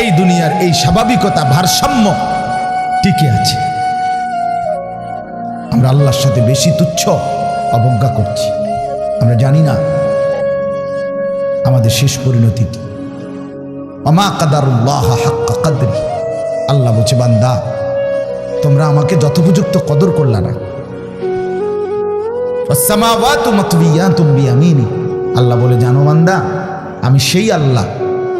এই দুনিয়ার এই স্বাভাবিকতা, ভারসাম্য টিকে আছে। আমরা আল্লাহর সাথে বেশি তুচ্ছ অবজ্ঞা করছি। আমরা জানি না আমাদের শেষ পরিণতি কি। অমা কাদারুল্লাহ হাক্কা কাদরি। আল্লাহ বলছে, বান্দা, তোমরা আমাকে যথোপযুক্ত কদর করলা না। আল্লাহ বলে, জানো বান্দা, আমি সেই আল্লাহ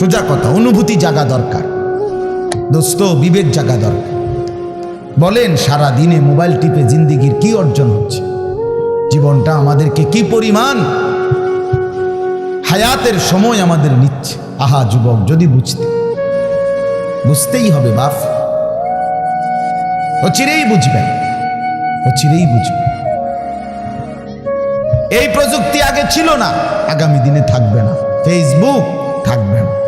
সোজা কথা, অনুভূতি জাগা দরকার। দোস্ত, বিবেক জাগা দরকার। বলেন সারা দিনে মোবাইল টিপে জিন্দিগির কি অর্জন হচ্ছে? জীবনটা আমাদেরকে কি পরিমাণ হায়াতের সময় আমাদের নিচ্ছে? আহা, যুবক, যদি বুঝতে। বুঝতেই হবে, বাপ। ও চিরেই বুঝবেন। ও চিরেই বুঝবেন। এই প্রযুক্তি আগে ছিল না, আগামী দিনে থাকবে না। ফেসবুক থাকবে না।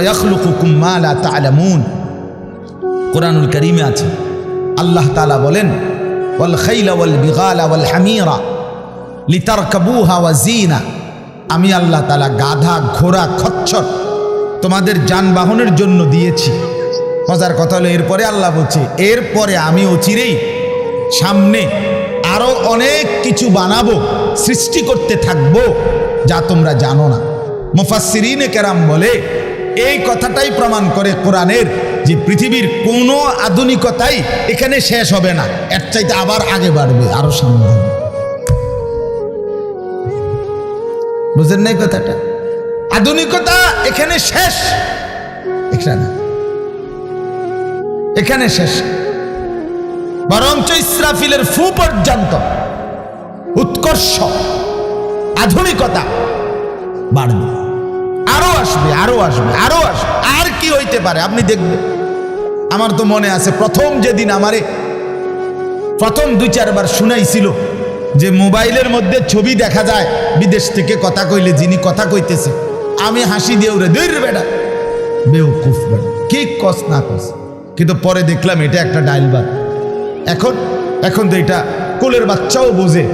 ওয়াখলুকুকুম মা লা তা'লামুন। কোরআনুল কারীমে আছে। আল্লাহ তাআলা বলেন, ওয়াল খাইলা ওয়াল বিগালা ওয়াল হামিরা লিতারকাবুহা ওয়া জিনা আমি আল্লাহ তাআলা গাধা, ঘোড়া, খচ্চর তোমাদের যানবাহনের জন্য দিয়েছি। মজার কথা হলো, এরপরে আল্লাহ বলছে, এরপরে আমি অচিরেই সামনে আরও অনেক কিছু বানাবো, সৃষ্টি করতে থাকব, যা তোমরা জানো না। মুফাসসিরিনে কেরাম বলে এই কথাটাই প্রমাণ করে কোরআনের যে পৃথিবীর কোনো আধুনিকতাই এখানে শেষ হবে না। এর চাইতে আবার আগে বাড়বে, আরও সামনে বুঝেন নাই কথাটা? আধুনিকতা এখানে শেষ। এখানে এখানে শেষ। বরঞ্চ ইসরাফিলের ফু পর্যন্ত উৎকর্ষ, আধুনিকতা বাড়বে। আসবে, আরও আসবে আরও আসবে। আর কি হইতে পারে, আপনি দেখবেন। আমার তো মনে আছে, প্রথম যেদিন আমারে, প্রথম দুই চারবার শুনাইছিল যে মোবাইলের মধ্যে ছবি দেখা যায়, বিদেশ থেকে কথা কইলে যিনি কথা কইতেছে। আমি হাসি দিয়ে উড়ে দৈর বেটা। বেউকুফ বেটা, কি কস না কস। কিন্তু পরে দেখলাম এটা একটা ডাইল ডাইলবার এখন এখন তো এটা কোলের বাচ্চাও বোঝে,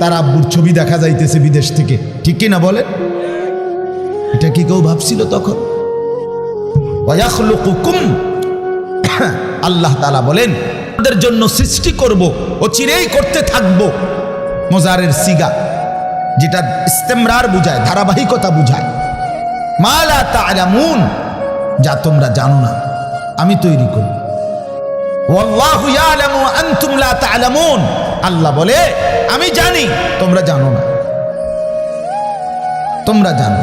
তার আব্বুর ছবি দেখা যাইতেছে বিদেশ থেকে। ঠিক কি না বলে এটা কি কেউ ভাবছিল তখন? আল্লাহ তালা বলেন তাদের জন্য সৃষ্টি করব ও চিরেই করতে থাকব। মোজারের সিগা, যেটা ইস্তেমরার বুঝায়, ধারাবাহিকতা বুঝায়। মালা তালামুন, যা তোমরা জানো না, আমি তৈরি করি। আল্লাহ বলে, আমি জানি, তোমরা জানো না। তোমরা জানো।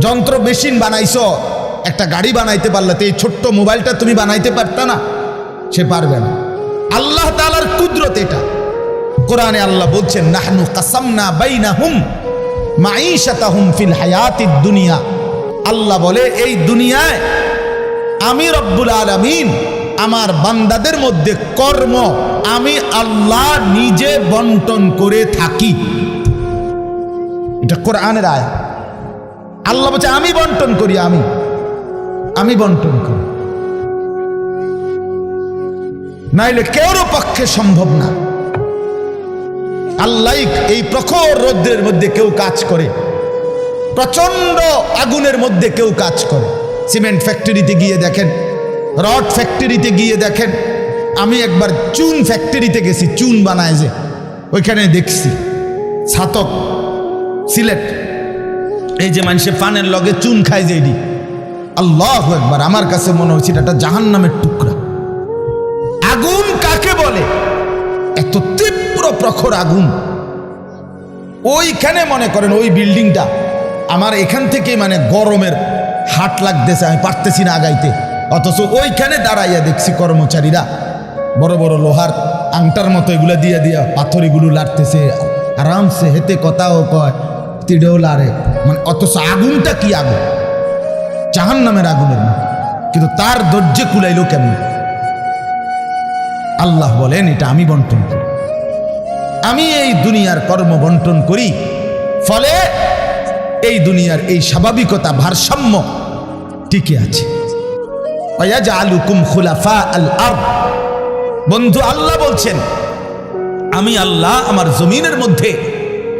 যন্ত্র মেশিন বানাইছো, একটা গাড়ি বানাইতে পারলে তো এই ছোট্ট মোবাইলটা তুমি বানাইতে পারতা না, সে পারবে না। আল্লাহ তালার কুদরত এটা। কোরআনে আল্লাহ বলছেন, নাহনু কাসামনা বাইনাহুম মাঈশাতাহুম ফিল হায়াতিদ দুনিয়া। আল্লাহ বলে, এই দুনিয়ায় আমি রব্বুল আলামিন আমার বান্দাদের মধ্যে কর্ম আমি আল্লাহ নিজে বন্টন করে থাকি। এটা কোরআনের আয় আল্লাহ বলছে, আমি বন্টন করি, আমি। আমি বন্টন করি। নাইলে কেউরও পক্ষে সম্ভব না। আল্লাহ এই প্রখর রৌদ্রের মধ্যে কেউ কাজ করে। প্রচণ্ড আগুনের মধ্যে কেউ কাজ করে। সিমেন্ট ফ্যাক্টরিতে গিয়ে দেখেন, রড ফ্যাক্টরিতে গিয়ে দেখেন। আমি একবার চুন ফ্যাক্টরিতে গেছি, চুন বানায় যে। ওইখানে দেখছি, ছাতক, সিলেট এই যে মানুষে পানের লগে চুন খায় যে এটি। আল্লাহ একবার আমার কাছে মনে হয়েছিল একটা জাহান নামের টুকরা। আগুন কাকে বলে? এত তীব্র প্রখর আগুন। ওইখানে মনে করেন ওই বিল্ডিংটা। আমার এখান থেকে মানে গরমের হাট লাগতেছে, আমি পারতেছি না আগাইতে। অথচ ওইখানে দাঁড়াইয়া দেখছি কর্মচারীরা, বড় বড় লোহার আংটার মতো এগুলো দিয়ে দিয়া পাথর এগুলো লাড়তেছে। আরামসে হেতে কথাও কয় তিড়েও লাড়ে মানে অথচ আগুনটা কি আগুন? জাহান নামের আগুনের কিন্তু তার ধৈর্যে কুলাইলো কেমন? আল্লাহ বলেন, এটা আমি বন্টন করি। আমি এই দুনিয়ার কর্ম বন্টন করি। ফলে এই দুনিয়ার এই স্বাভাবিকতা ভারসাম্য টিকে আছে। খুলাফা বন্ধু, আল্লাহ বলছেন, আমি আল্লাহ আমার জমিনের মধ্যে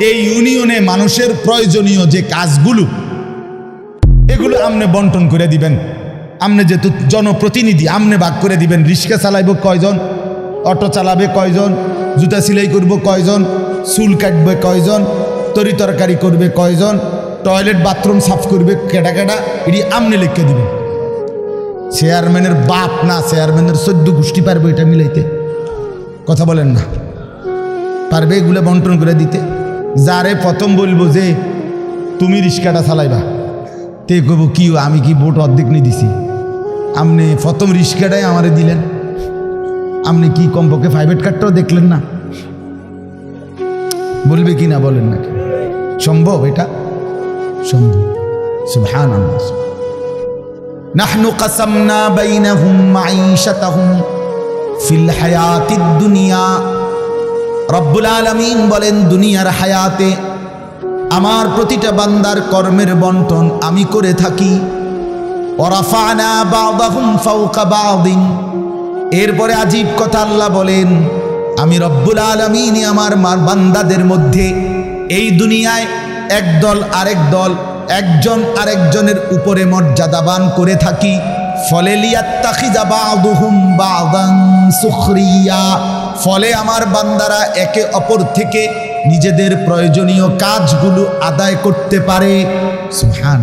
এই ইউনিয়নে মানুষের প্রয়োজনীয় যে কাজগুলো, এগুলো আমনে বন্টন করে দিবেন। আপনি যেহেতু জনপ্রতিনিধি আমনে ভাগ করে দিবেন। রিক্সা চালাইব কয়জন? অটো চালাবে কয়জন? জুতা সেলাই করব কয়জন? চুল কাটবে কয়জন? তরি তরকারি করবে কয়জন? টয়লেট, বাথরুম সাফ করবে কেটা কেটা এটি আমনে লিখে দিবেন। চেয়ারম্যানের বাপ না, চেয়ারম্যানের চোদ্দ গোষ্ঠী পারবে এটা মিলাইতে। কথা বলেন না। পারবে এগুলো বন্টন করে দিতে। যারে প্রথম বলব যে, তুমি রিক্সাটা চালাইবা। তে কব কি আমি কি ভোট অর্ধেক নিয়ে দিছি? আপনি প্রথম রিক্সাটাই আমারে দিলেন। আপনি কি কমপক্ষে প্রাইভেট কার্ডটাও দেখলেন না? বলবে কি না বলেন নাকি সম্ভব এটা? সম্ভব। আল্লাহ নাহনু কাসামনা বাইনাহুম মাঈশাতাহুম ফিল হায়াতিদ দুনিয়া রব্বুল আলামিন বলেন, দুনিয়ার হায়াতে আমার প্রতিটা বান্দার কর্মের বন্টন আমি করে থাকি। এরপরে আজীব কথা আল্লাহ বলেন, আমি রব্বুল আলমিনী আমার মার বান্দাদের মধ্যে এই দুনিয়ায় একদল আরেক দল, একজন আরেকজনের উপরে মর্যাদাবান করে থাকি। ফলে লিয়াত্তাখিজা বা'দুহুম বা'দান সুখরিয়া। ফলে আমার বান্দারা একে অপর থেকে নিজেদের প্রয়োজনীয় কাজগুলো আদায় করতে পারে। সুবহান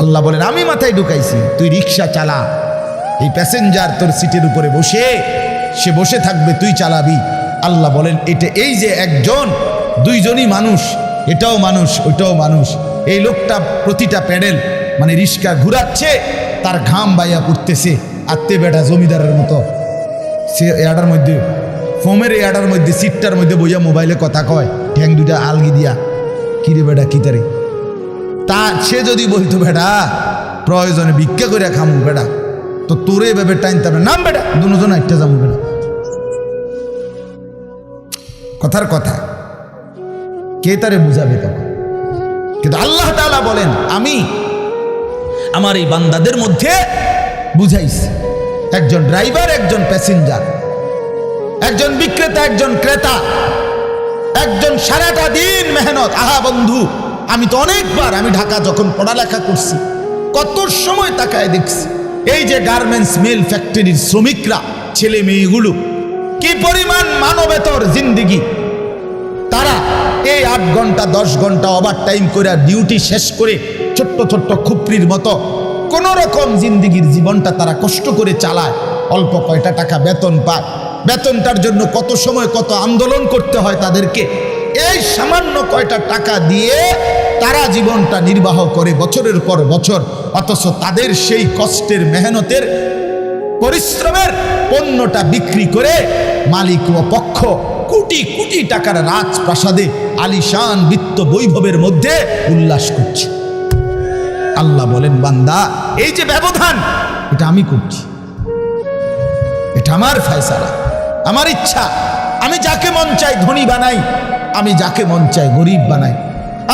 আল্লাহ বলেন, আমি মাথায় ঢুকাইছি, তুই রিক্সা চালা। এই প্যাসেঞ্জার তোর সিটের উপরে বসে, সে বসে থাকবে, তুই চালাবি। আল্লাহ বলেন, এটা এই যে একজন, দুইজনই মানুষ, এটাও মানুষ, ওইটাও মানুষ। এই লোকটা প্রতিটা প্যাডেল মানে রিক্সা ঘুরাচ্ছে, তার ঘাম বাইয়া পড়তেছে। আত্মে বেটা জমিদারের মতো সে এয়াটার মধ্যে, ফোমের এয়াটার মধ্যে, সিটটার মধ্যে বইয়া মোবাইলে কথা কয়। ঠ্যাং দুইটা আলগি দিয়া কিরে বেটা, কি তারে? তা সে যদি বলতো, বেটা, প্রয়োজনে ভিক্ষা করিয়া খামু, বেটা। তো তোরে এভাবে টাইনতে হবে। নাম, বেটা, দুজন একটা যাব, বেটা। কথার কথা। কে তারে বুঝাবে তখন? কিন্তু আল্লাহ তাআলা বলেন, আমি আমার এই বান্দাদের মধ্যে বুঝাইছি। একজন ড্রাইভার, একজন প্যাসেঞ্জার। একজন বিক্রেতা, একজন ক্রেতা। একজন সারাটা দিন মেহনত। আহা বন্ধু, আমি তো অনেকবার আমি ঢাকা যখন পড়ালেখা করছি, কত সময় তাকায় দেখছি। এই যে গার্মেন্টস মিল ফ্যাক্টরির শ্রমিকরা, ছেলে মেয়েগুলো, কি পরিমাণ মানবেতর জিন্দিগি। তারা এই আট ঘণ্টা, দশ ঘণ্টা ওভার টাইম করে ডিউটি শেষ করে ছোট্ট ছোট্ট খুপড়ির মতো কোন রকম জিন্দিগির জীবনটা তারা কষ্ট করে চালায়। অল্প কয়টা টাকা বেতন পায়। বেতনটার জন্য কত সময়, কত আন্দোলন করতে হয় তাদেরকে। এই সামান্য কয়টা টাকা দিয়ে তারা জীবনটা নির্বাহ করে বছরের পর বছর। অথচ তাদের সেই কষ্টের, মেহনতের, পরিশ্রমের পণ্যটা বিক্রি করে মালিক ও পক্ষ কোটি কোটি টাকার রাজপ্রাসাদে আলিশান বিত্ত বৈভবের মধ্যে উল্লাস করছে। আল্লাহ বলেন, বান্দা, এই যে ব্যবধান, এটা আমি করছি। এটা আমার ফয়সালা, আমার ইচ্ছা। আমি যাকে মন চাই ধনী বানাই, আমি যাকে মন চাই গরিব বানাই।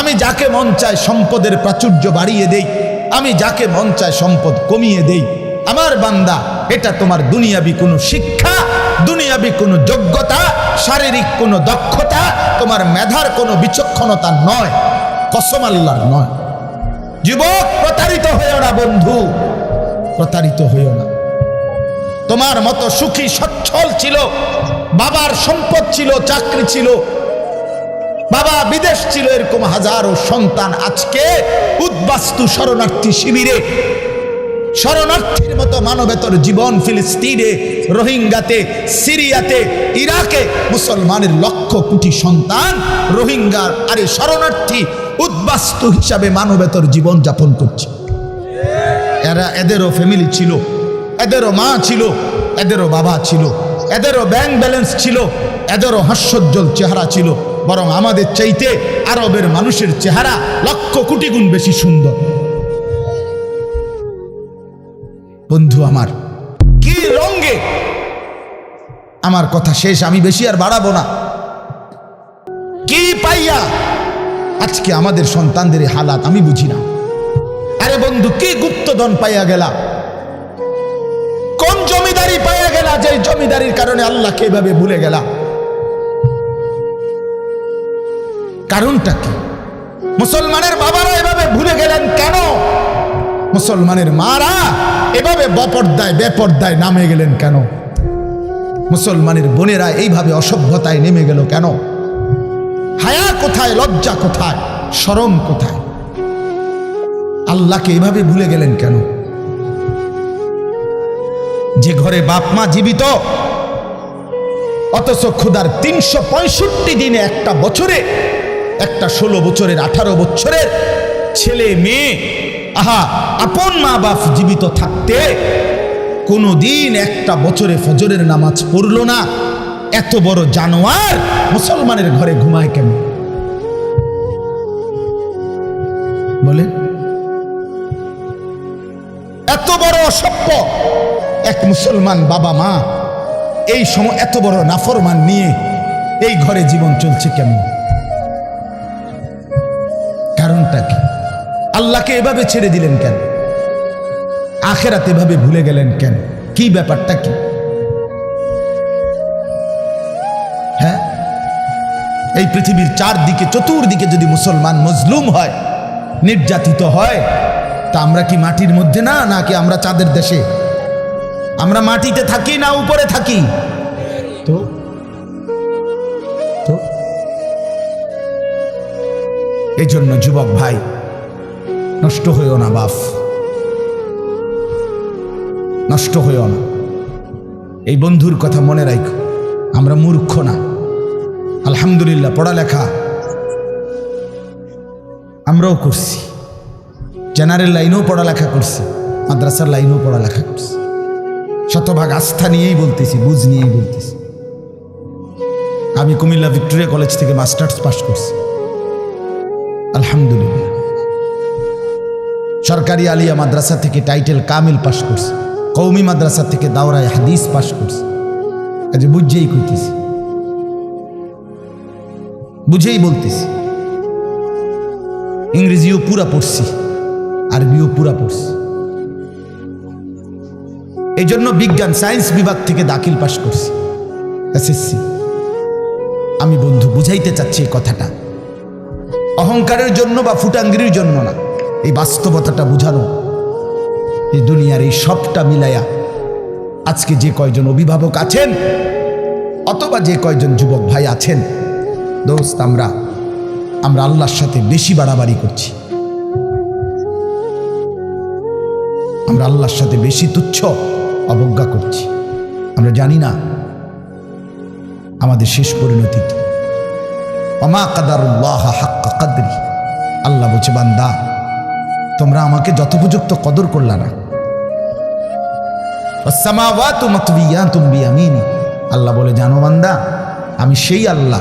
আমি যাকে মন চাই সম্পদের প্রাচুর্য বাড়িয়ে দেই, আমি যাকে মন চায় সম্পদ কমিয়ে দেই। আমার বান্দা, এটা তোমার দুনিয়াবি কোনো শিক্ষা, দুনিয়াবি কোনো যোগ্যতা, শারীরিক কোনো দক্ষতা, তোমার মেধার কোনো বিচক্ষণতা নয়, কসম আল্লাহর নয়। যুবক, প্রতারিত হয়েও না, বন্ধু। প্রতারিত হইও না। তোমার মতো সুখী, সচ্ছল ছিল। বাবার সম্পদ ছিল, চাকরি ছিল। বাবা বিদেশ ছিল, এরকম হাজারো সন্তান আজকে উদ্বাস্তু শরণার্থী শিবিরে। শরণার্থীর মতো মানবেতর জীবন ফিলিস্তিনে, রোহিঙ্গাতে, সিরিয়াতে, ইরাকে মুসলমানের লক্ষ কোটি সন্তান, রোহিঙ্গার আরে শরণার্থী উদ্বাস্তু হিসাবে মানবেতর জীবন যাপন করছে। এরা এদেরও ফ্যামিলি ছিল, এদেরও মা ছিল, এদেরও বাবা ছিল, এদেরও ব্যাংক ব্যালেন্স ছিল, এদেরও হাস্যোজ্জ্বল চেহারা ছিল, বরং আমাদের চাইতে আরবের মানুষের চেহারা লক্ষ কোটি গুণ বেশি সুন্দর। বন্ধু আমার, কি রঙ্গে আমার কথা শেষ, আমি বেশি আর বাড়াবো না। কি পাইয়া আজকে আমাদের সন্তানদের হালাত, আমি বুঝি না। আরে বন্ধু, কি গুপ্তধন পাইয়া গেলা? কোন জমিদারি পাইয়া গেলা যে জমিদারির কারণে আল্লাহকে এভাবে ভুলে গেলা? কারণটা কি? মুসলমানের বাবারা এভাবে ভুলে গেলেন কেন? মুসলমানের মারা এভাবে বপর্দায়, বেপর্দায় নামে গেলেন কেন? মুসলমানের বোনেরা এইভাবে অসভ্যতায় নেমে গেল কেন? হায়া কোথায়, লজ্জা কোথায়, শরম কোথায়? আল্লাহকে এভাবে ভুলে গেলেন কেন? যে ঘরে বাপ মা জীবিত, অথচ ক্ষুদার তিনশো পঁয়ষট্টি দিনে একটা বছরে, একটা ষোলো বছরের, আঠারো বছরের ছেলে, মেয়ে, আহা, আপন মা বাপ জীবিত থাকতে কোনো দিন একটা বছরে ফজরের নামাজ পড়ল না। এত বড় জানোয়ার মুসলমানের ঘরে ঘুমায় কেন? বলে এত বড় অসভ্য এক মুসলমান বাবা মা এই সময় এত বড় নাফরমান নিয়ে এই ঘরে জীবন চলছে কেমন কারণটা কি? আল্লাহকে এভাবে ছেড়ে দিলেন কেন? আখেরাতে এভাবে ভুলে গেলেন কেন? কি ব্যাপারটা কি? এই পৃথিবীর চারদিকে, চতুর্দিকে যদি মুসলমান মজলুম হয়, নির্যাতিত হয়, তা আমরা কি মাটির মধ্যে না, নাকি আমরা চাঁদের দেশে? আমরা মাটিতে থাকি না, উপরে থাকি? তো তো এই জন্য যুবক ভাই, নষ্ট হইও না বাফ নষ্ট হইও না। এই বন্ধুর কথা মনে রাখ, আমরা মূর্খ না। আলহামদুলিল্লাহ, পড়ালেখা। আমরাও করছি। জেনারেল লাইনেও পড়ালেখা করছি, মাদ্রাসার লাইনেও পড়ালেখা করছি। শতভাগ আস্থা নিয়েই বলতেছি, বুঝ নিয়েই বলতেছি। আমি কুমিল্লা ভিক্টোরিয়া কলেজ থেকে মাস্টার্স পাস করছি। আলহামদুলিল্লাহ। সরকারি আলিয়া মাদ্রাসা থেকে টাইটেল কামিল পাস করছি। কৌমি মাদ্রাসা থেকে দাওরায় হাদিস পাস করছি। কাজে বুঝেই কইতেছি। বুঝেই বলতেছি। ইংরেজিও পুরা পড়ছি, আরবিও পুরা পড়ছি। এই জন্য বিজ্ঞান, সায়েন্স বিভাগ থেকে দাখিল পাশ করছি, এসএসসি। আমি বন্ধু, বুঝাইতে চাচ্ছি এই কথাটা। অহংকারের জন্য বা ফুটাঙ্গিরির জন্য না, এই বাস্তবতাটা বুঝানো। এই দুনিয়ার এই সবটা মিলাইয়া আজকে যে কয়জন অভিভাবক আছেন, অথবা যে কয়জন যুবক ভাই আছেন দোস্ত, আমরা আমরা আল্লাহর সাথে বেশি বাড়াবাড়ি করছি। আমরা আল্লাহর সাথে বেশি তুচ্ছ অবজ্ঞা করছি। আমরা জানি না আমাদের শেষ পরিণতি কি। অমা কাদারুল্লাহ হাক্কা কাদরি। আল্লাহ বলছে, বান্দা, তোমরা আমাকে যথোপযুক্ত কদর করলা না। ওয়াসসামাওয়াতু মাতবিয়াতুম বিয়ামিনি। আল্লাহ বলে, জানো বান্দা, আমি সেই আল্লাহ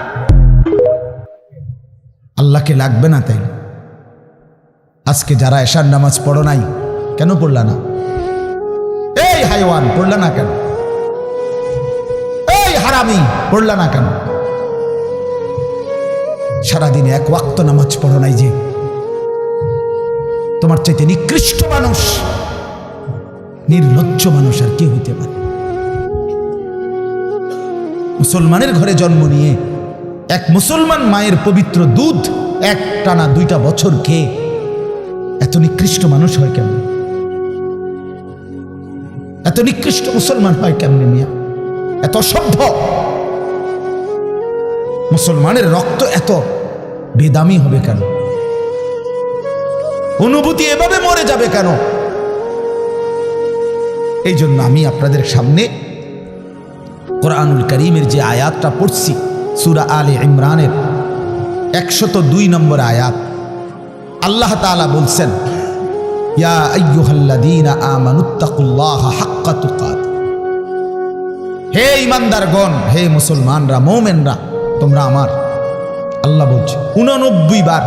আল্লাহকে লাগবে না তাই। আজকে যারা এশার নামাজ পড়ো নাই, কেন পড়লা না? এই হাইওয়ান, পড়লা না কেন? এই হারামি, পড়লা না কেন? সারাদিন এক ওয়াক্ত নামাজ পড়ো নাই যে। তোমার চাইতে নিকৃষ্ট মানুষ, নির্লজ্জ মানুষ আর কে হইতে পারে মুসলমানের ঘরে জন্ম নিয়ে এক মুসলমান মায়ের পবিত্র দুধ এক টানা দুইটা বছর খেয়ে। এত নিকৃষ্ট মানুষ হয় কেমন? এত নিকৃষ্ট মুসলমান হয় কেমনে মিয়া? এত অসভ্য। মুসলমানের রক্ত এত বেদামি হবে কেন? অনুভূতি এভাবে মরে যাবে কেন? এই জন্য আমি আপনাদের সামনে কোরআনুল করিমের যে আয়াতটা পড়ছি সুরা আলে ইমরানের একশত দুই নম্বর আয়াত। আল্লাহ তাআলা বলছেন আমানুত্তাকুল্লাহা হাক্কা তুকাত হে হে মুসলমানরা, মোমেনরা, তোমরা আমার, আল্লাহ বলছে, উননব্বই বার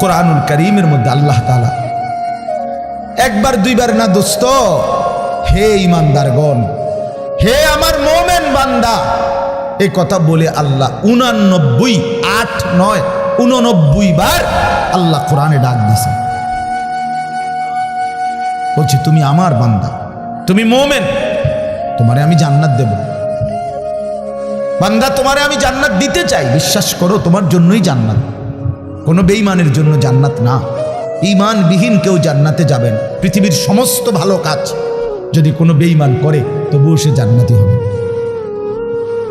কোরআনুল করিমের মধ্যে আল্লাহ তাআলা, একবার, দুইবার না দোস্ত, হে ইমানদারগণ হে আমার মোমেন বান্দা এই কথা বলে আল্লাহ উনানব্বই আট নয় উননব্বই বার আল্লাহ কোরআনে ডাক দিছে বলছে তুমি আমার বান্দা। তুমি মোমেন। তোমারে আমি জান্নাত দেব। বান্দা তোমারে আমি জান্নাত দিতে চাই। বিশ্বাস করো তোমার জন্যই জান্নাত। কোনো বেঈমানের জন্য জান্নাত না। ইমানবিহীন কেউ জান্নাতে যাবেন পৃথিবীর সমস্ত ভালো কাজ যদি কোনো বেঈমান করে তবুও সে জান্নাতি হবে।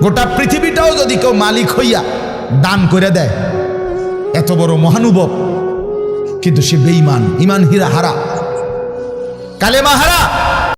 গোটা পৃথিবীটাও যদি কেউ মালিক হইয়া দান করে দেয়, এত বড় মহানুভব। কিন্তু সে বেঈমান ইমান হীরা হারা। কালেমা হারা।